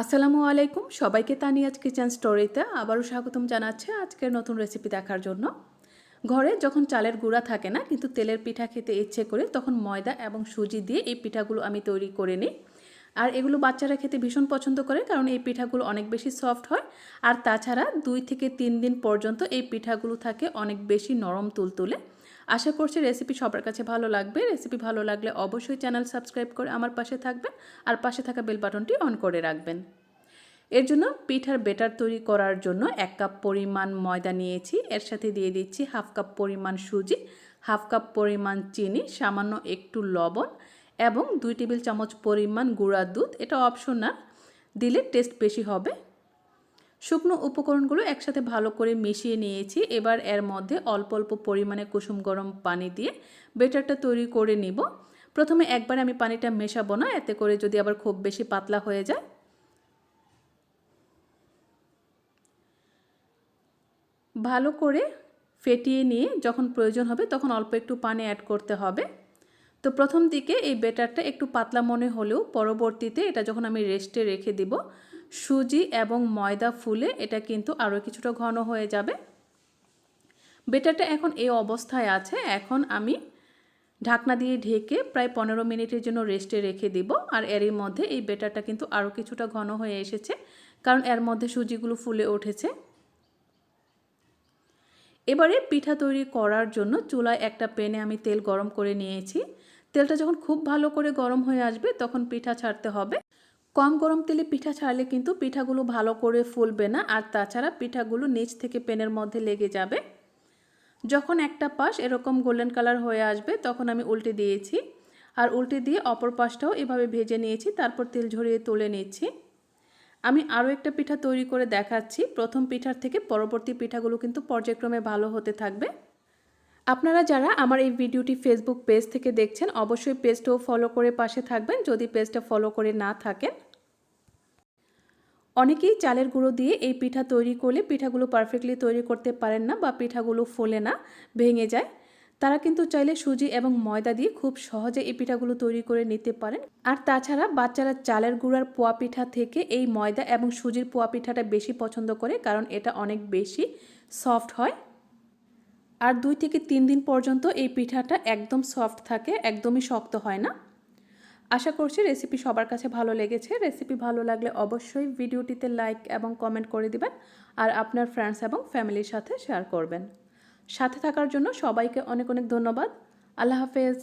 আসসালামু আলাইকুম। সবাইকে তানিয়াজ কিচেন স্টোরিতে আবারও স্বাগতম জানাচ্ছে আজকের নতুন রেসিপি দেখার জন্য। ঘরে যখন চালের গুঁড়া থাকে না, কিন্তু তেলের পিঠা খেতে ইচ্ছে করে, তখন ময়দা এবং সুজি দিয়ে এই পিঠাগুলো আমি তৈরি করে নিই। আর এগুলো বাচ্চারা খেতে ভীষণ পছন্দ করে, কারণ এই পিঠাগুলো অনেক বেশি সফট হয়। আর তাছাড়া দুই থেকে তিন দিন পর্যন্ত এই পিঠাগুলো থাকে অনেক বেশি নরম তুলতুলে। আশা করছি রেসিপি সবার কাছে ভালো লাগবে। রেসিপি ভালো লাগলে অবশ্যই চ্যানেল সাবস্ক্রাইব করে আমার পাশে থাকবেন আর পাশে থাকা বেল বাটনটি অন করে রাখবেন। এর জন্য পিঠার বেটার তৈরি করার জন্য এক কাপ পরিমাণ ময়দা নিয়েছি। এর সাথে দিয়ে দিচ্ছি হাফ কাপ পরিমাণ সুজি হাফ কাপ পরিমাণ চিনি, সামান্য একটু লবণ এবং দুই টেবিল চামচ পরিমাণ গুঁড়া দুধ। এটা অপশনাল দিলে টেস্ট বেশি হবে। শুকনো উপকরণগুলো একসাথে ভালো করে মিশিয়ে নিয়েছি। এবার এর মধ্যে অল্প অল্প পরিমাণে কুসুম গরম পানি দিয়ে বেটারটা তৈরি করে নিব। প্রথমে একবার আমি পানিটা মেশাবো না, এতে করে যদি আবার খুব বেশি পাতলা হয়ে যায়। ভালো করে ফেটিয়ে নিয়ে যখন প্রয়োজন হবে তখন অল্প একটু পানি অ্যাড করতে হবে। তো প্রথম দিকে এই বেটারটা একটু পাতলা মনে হলেও পরবর্তীতে এটা যখন আমি রেস্টে রেখে দিব সুজি এবং ময়দা ফুলে এটা কিন্তু আরও কিছুটা ঘন হয়ে যাবে। বেটারটা এখন এই অবস্থায় আছে। এখন আমি ঢাকনা দিয়ে ঢেকে প্রায় পনেরো মিনিটের জন্য রেস্টে রেখে দিব। আর এরই মধ্যে এই বেটারটা কিন্তু আরও কিছুটা ঘন হয়ে এসেছে। কারণ এর মধ্যে সুজিগুলো ফুলে উঠেছে। এবারে পিঠা তৈরি করার জন্য চুলায় একটা প্যানে আমি তেল গরম করে নিয়েছি। তেলটা যখন খুব ভালো করে গরম হয়ে আসবে তখন পিঠা ছাড়তে হবে। কম গরম তেলে পিঠা ছাড়লে কিন্তু পিঠাগুলো ভালো করে ফুলবে না, আর তাছাড়া পিঠাগুলো নিচ থেকে পেনের মধ্যে লেগে যাবে। যখন একটা পাশ এরকম গোল্ডেন কালার হয়ে আসবে, তখন আমি উল্টে দিয়েছি। আর উল্টে দিয়ে অপর পাশটাও এভাবে ভেজে নিয়েছি, তারপর তেল ঝরিয়ে তুলে নিচ্ছি। আমি আরও একটা পিঠা তৈরি করে দেখাচ্ছি। প্রথম পিঠার থেকে পরবর্তী পিঠাগুলো কিন্তু পর্যায়ক্রমে ভালো হতে থাকবে। আপনারা যারা আমার এই ভিডিওটি ফেসবুক পেজ থেকে দেখছেন, অবশ্যই পেজটাও ফলো করে পাশে থাকবেন। যদি পেজটা ফলো করে না থাকেন অনেকেই চালের গুঁড়ো দিয়ে এই পিঠা তৈরি করলে পিঠাগুলো পারফেক্টলি তৈরি করতে পারেন না বা পিঠাগুলো ফোলে না, ভেঙে যায়। তারা কিন্তু চাইলে সুজি এবং ময়দা দিয়ে খুব সহজে এই পিঠাগুলো তৈরি করে নিতে পারেন। আর তাছাড়া বাচ্চারা চালের গুঁড়ার পোয়া পিঠা থেকে এই ময়দা এবং সুজির পোয়া পিঠাটা বেশি পছন্দ করে কারণ এটা অনেক বেশি সফট হয়। আর দুই থেকে তিন দিন পর্যন্ত এই পিঠাটা একদম সফট থাকে, একদমই শক্ত হয় না। আশা করছি রেসিপি সবার কাছে ভালো লেগেছে। রেসিপি ভালো লাগলে অবশ্যই ভিডিওটিতে লাইক এবং কমেন্ট করে দিবেন আর আপনার ফ্রেন্ডস এবং ফ্যামিলির সাথে শেয়ার করবেন। সাথে থাকার জন্য সবাইকে অনেক অনেক ধন্যবাদ। আল্লাহ হাফেজ।